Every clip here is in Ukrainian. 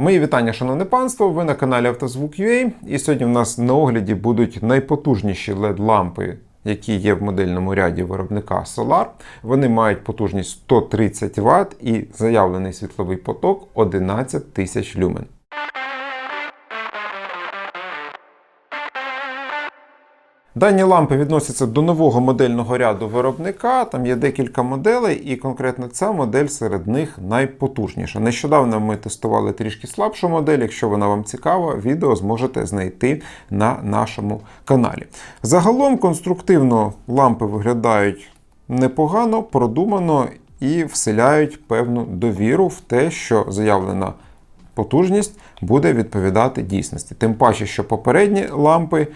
Мої вітання, шановне панство. Ви на каналі Автозвук.ua і сьогодні в нас на огляді будуть найпотужніші LED-лампи, які є в модельному ряді виробника Solar. Вони мають потужність 130 Вт і заявлений світловий поток 11 тисяч люмен. Дані лампи відносяться до нового модельного ряду виробника. Там є декілька моделей, і конкретно ця модель серед них найпотужніша. Нещодавно ми тестували трішки слабшу модель. Якщо вона вам цікава, відео зможете знайти на нашому каналі. Загалом конструктивно лампи виглядають непогано, продумано і вселяють певну довіру в те, що заявлена потужність буде відповідати дійсності. Тим паче, що попередні лампи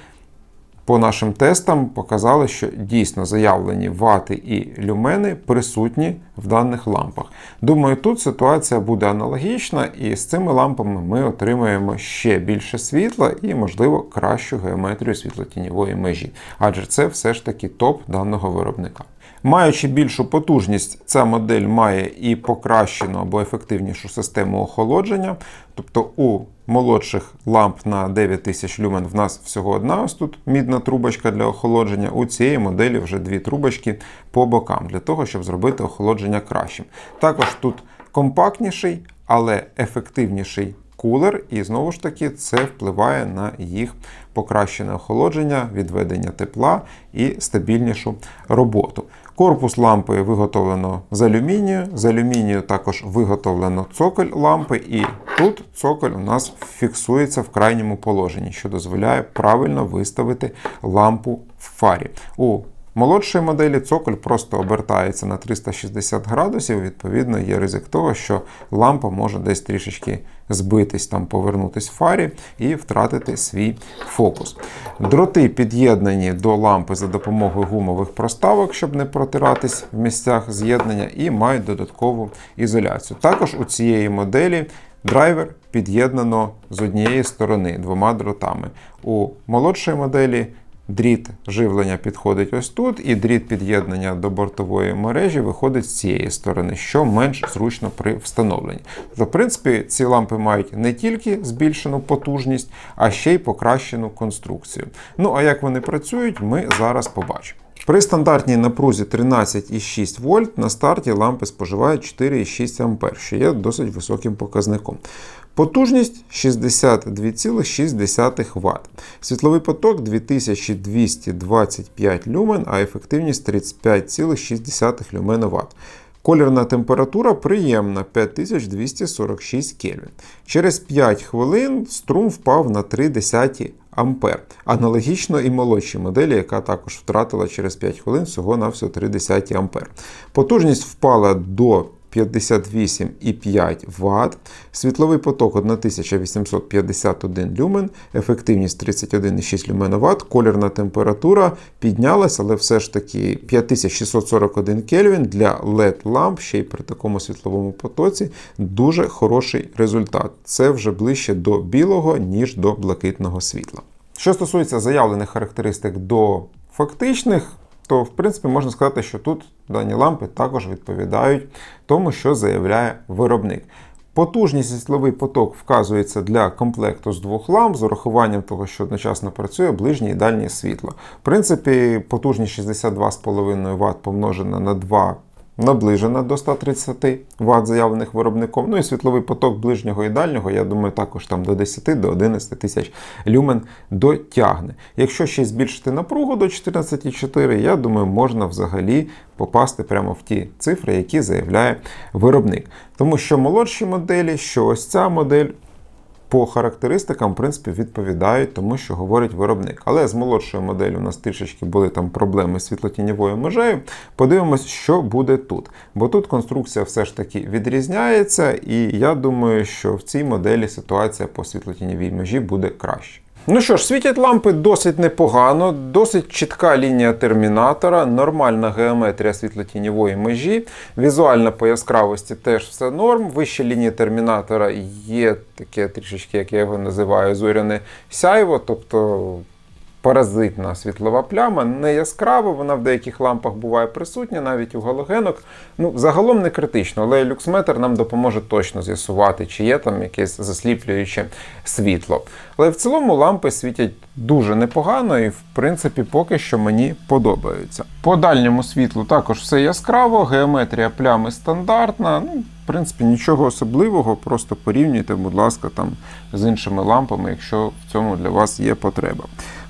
по нашим тестам показали, що дійсно заявлені вати і люмени присутні в даних лампах. Думаю, тут ситуація буде аналогічна, і з цими лампами ми отримаємо ще більше світла і, можливо, кращу геометрію світлотіньової межі, адже це все ж таки топ даного виробника. Маючи більшу потужність, ця модель має і покращену або ефективнішу систему охолодження. Тобто у молодших ламп на 9000 люмен в нас всього одна ось тут мідна трубочка для охолодження. У цієї моделі вже дві трубочки по бокам, для того, щоб зробити охолодження кращим. Також тут компактніший, але ефективніший кулер, і знову ж таки це впливає на їх покращене охолодження, відведення тепла і стабільнішу роботу. Корпус лампи виготовлено з алюмінію. З алюмінію також виготовлено цоколь лампи, і тут цоколь у нас фіксується в крайньому положенні, що дозволяє правильно виставити лампу в фарі. У молодшої моделі цоколь просто обертається на 360 градусів. Відповідно, є ризик того, що лампа може десь трішечки збитись, там повернутись в фарі і втратити свій фокус. Дроти під'єднані до лампи за допомогою гумових проставок, щоб не протиратись в місцях з'єднання, і мають додаткову ізоляцію. Також у цієї моделі драйвер під'єднано з однієї сторони двома дротами. У молодшої моделі Дріт живлення підходить ось тут, і дріт під'єднання до бортової мережі виходить з цієї сторони, що менш зручно при встановленні. Тобто, в принципі, ці лампи мають не тільки збільшену потужність, а ще й покращену конструкцію. Ну а як вони працюють, ми зараз побачимо. При стандартній напрузі 13,6 вольт на старті лампи споживають 4,6 А, що є досить високим показником. Потужність 62,6 Вт. Світловий поток 2225 люмен, а ефективність 35,6 люмена Вт. Колірна температура приємна 5246 Кельвін. Через 5 хвилин струм впав на 0,3 Ампер. Аналогічно і молодшій моделі, яка також втратила через 5 хвилин всього на всього 0,3 Ампер. Потужність впала до 58,5 Вт, світловий поток 1851 люмен, ефективність 31,6 люмен Вт, колірна температура піднялася, але все ж таки 5641 Кельвін для LED-ламп, ще й при такому світловому потоці, дуже хороший результат. Це вже ближче до білого, ніж до блакитного світла. Що стосується заявлених характеристик до фактичних, то в принципі можна сказати, що тут дані лампи також відповідають тому, що заявляє виробник. Потужність світловий поток вказується для комплекту з двох ламп з урахуванням того, що одночасно працює ближнє і дальнє світло. В принципі, потужність 62,5 Вт помножена на 2 наближена до 130 Вт, заявлених виробником. Ну і світловий поток ближнього і дальнього, я думаю, також там до 10 до 11 тисяч люмен дотягне. Якщо ще збільшити напругу до 14,4, я думаю, можна взагалі попасти прямо в ті цифри, які заявляє виробник. Тому що молодші моделі, що ось ця модель по характеристикам, в принципі, відповідають тому, що говорить виробник. Але з молодшою моделлю у нас трішечки були там проблеми з світлотіньовою межею. Подивимось, що буде тут. Бо тут конструкція все ж таки відрізняється, і я думаю, що в цій моделі ситуація по світлотіньовій межі буде краще. Ну що ж, світять лампи досить непогано, досить чітка лінія термінатора, нормальна геометрія світлотіньової межі. Візуально по яскравості теж все норм. Вище лінії термінатора є таке трішечки, як я його називаю, зоряне сяйво. Тобто паразитна світлова пляма, не яскрава, вона в деяких лампах буває присутня, навіть у галогенок. Ну, загалом не критично, але люксметр нам допоможе точно з'ясувати, чи є там якесь засліплююче світло. Але в цілому лампи світять дуже непогано і, в принципі, поки що мені подобаються. По дальньому світлу також все яскраво, геометрія плями стандартна. Ну, в принципі, нічого особливого, просто порівнюйте, будь ласка, там з іншими лампами, якщо в цьому для вас є потреба.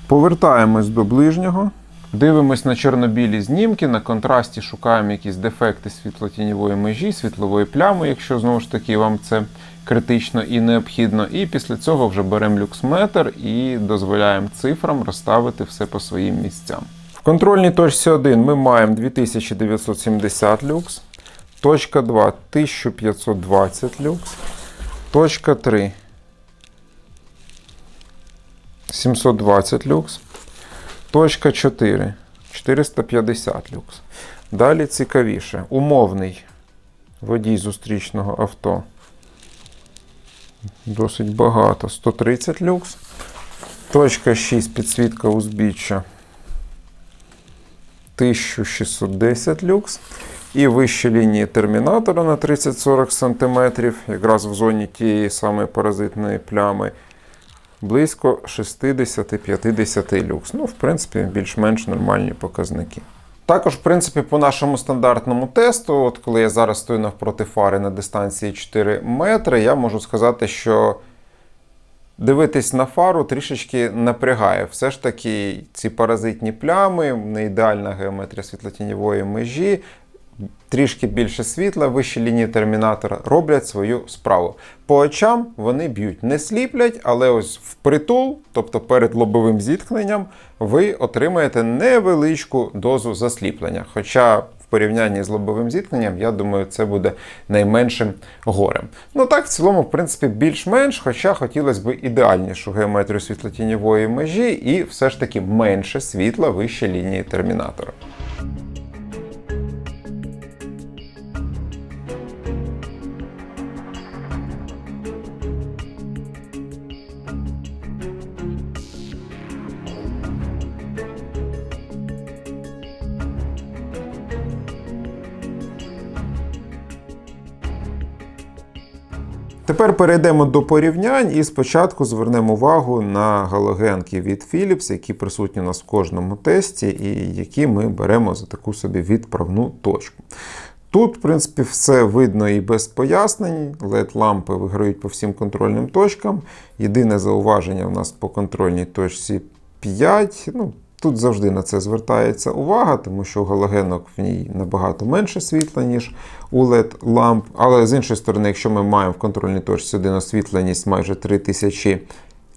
Повертаємось до ближнього. Дивимось на чорнобілі знімки, на контрасті шукаємо якісь дефекти світлотіньової межі, світлової плями, якщо знову ж таки вам це критично і необхідно. І після цього вже беремо люксметр і дозволяємо цифрам розставити все по своїм місцям. В контрольній точці 1 ми маємо 2970 люкс, точка 2 1520 люкс, точка 3 720 люкс. Точка 4 450 люкс. Далі цікавіше. Умовний водій зустрічного авто. Досить багато. 130 люкс. Точка 6 підсвітка узбіччя. 1610 люкс. І вище лінії термінатора на 30-40 см, якраз в зоні тієї самої паразитної плями близько 60-50 люкс. Ну, в принципі, більш-менш нормальні показники. Також, в принципі, по нашому стандартному тесту, от коли я зараз стою навпроти фари на дистанції 4 метри, я можу сказати, що дивитись на фару трішечки напрягає. Все ж таки, ці паразитні плями, не ідеальна геометрія світлотіньової межі, трішки більше світла, вищі лінії термінатора роблять свою справу. По очам вони б'ють, не сліплять, але ось впритул, тобто перед лобовим зіткненням, ви отримаєте невеличку дозу засліплення. Хоча в порівнянні з лобовим зіткненням, я думаю, це буде найменшим горем. Ну так, в цілому, в принципі, більш-менш, хоча хотілося б ідеальнішу геометрію світлотіньової межі і все ж таки менше світла вище лінії термінатора. Тепер перейдемо до порівнянь і спочатку звернемо увагу на галогенки від Philips, які присутні у нас в кожному тесті, і які ми беремо за таку собі відправну точку. Тут, в принципі, все видно і без пояснень. led лампи виграють по всім контрольним точкам. Єдине зауваження у нас по контрольній точці 5. Ну, Тут завжди на це звертається увага, тому що галогенок в ній набагато менше світла, ніж у LED ламп. Але з іншої сторони, якщо ми маємо в контрольній точці один освітленість майже 3000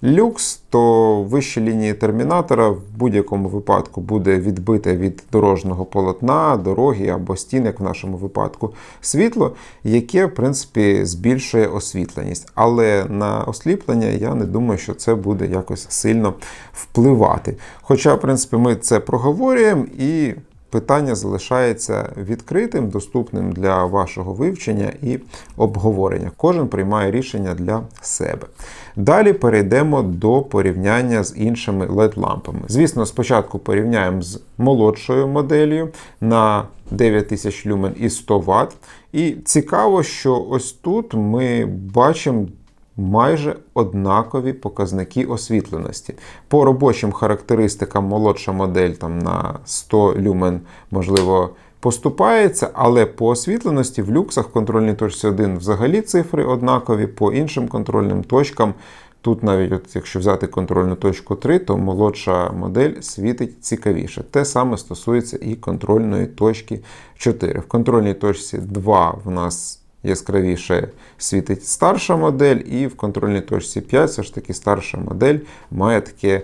люкс, то вищі лінії термінатора в будь-якому випадку буде відбите від дорожнього полотна, дороги або стін, як в нашому випадку, світло, яке, в принципі, збільшує освітленість. Але на осліплення я не думаю, що це буде якось сильно впливати. Хоча, в принципі, ми це проговорюємо і. Питання залишається відкритим, доступним для вашого вивчення і обговорення. Кожен приймає рішення для себе. Далі перейдемо до порівняння з іншими LED-лампами. Звісно, спочатку порівняємо з молодшою моделлю на 9000 люмен і 100 Вт. І цікаво, що ось тут ми бачимо майже однакові показники освітленості. По робочим характеристикам молодша модель там на 100 люмен, можливо, поступається, але по освітленості в люксах в контрольній точці 1 взагалі цифри однакові, по іншим контрольним точкам. Тут навіть, от, якщо взяти контрольну точку 3, то молодша модель світить цікавіше. Те саме стосується і контрольної точки 4. В контрольній точці 2 в нас яскравіше світить старша модель, і в контрольній точці 5 все ж таки старша модель має таке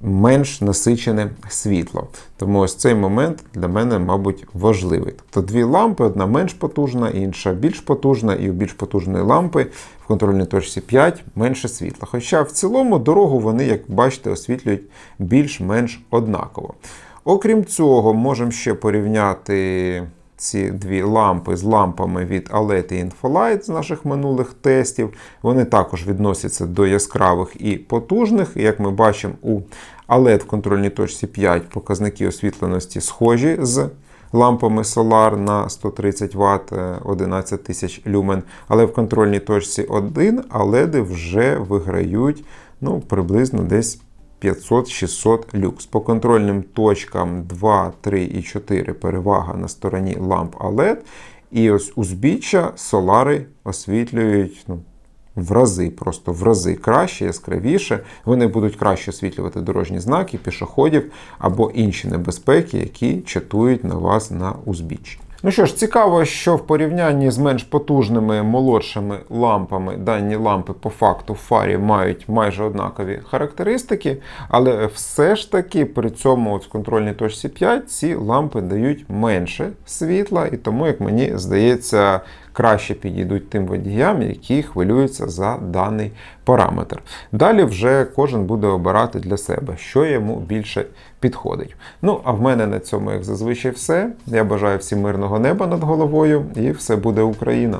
менш насичене світло. Тому ось цей момент для мене, мабуть, важливий. Тобто дві лампи, одна менш потужна, інша більш потужна, і у більш потужної лампи в контрольній точці 5 менше світла. Хоча в цілому дорогу вони, як бачите, освітлюють більш-менш однаково. Окрім цього, можемо ще порівняти ці дві лампи з лампами від OLED і Infolight з наших минулих тестів. Вони також відносяться до яскравих і потужних. Як ми бачимо, у OLED в контрольній точці 5 показники освітленості схожі з лампами Solar на 130 Вт 11 тисяч люмен. Але в контрольній точці 1 OLED вже виграють ну, приблизно десь 500-600 люкс. По контрольним точкам 2, 3 і 4 перевага на стороні ламп OLED. І ось узбіччя солари освітлюють ну, в рази, просто в рази краще, яскравіше. Вони будуть краще освітлювати дорожні знаки, пішоходів або інші небезпеки, які чатують на вас на узбіччі. Ну що ж, цікаво, що в порівнянні з менш потужними молодшими лампами дані лампи по факту в фарі мають майже однакові характеристики, але все ж таки при цьому от в контрольній точці 5 ці лампи дають менше світла, і тому, як мені здається, краще підійдуть тим водіям, які хвилюються за даний параметр. Далі вже кожен буде обирати для себе, що йому більше підходить. Ну, а в мене на цьому, як зазвичай, все. Я бажаю всім мирного неба над головою, і все буде Україна!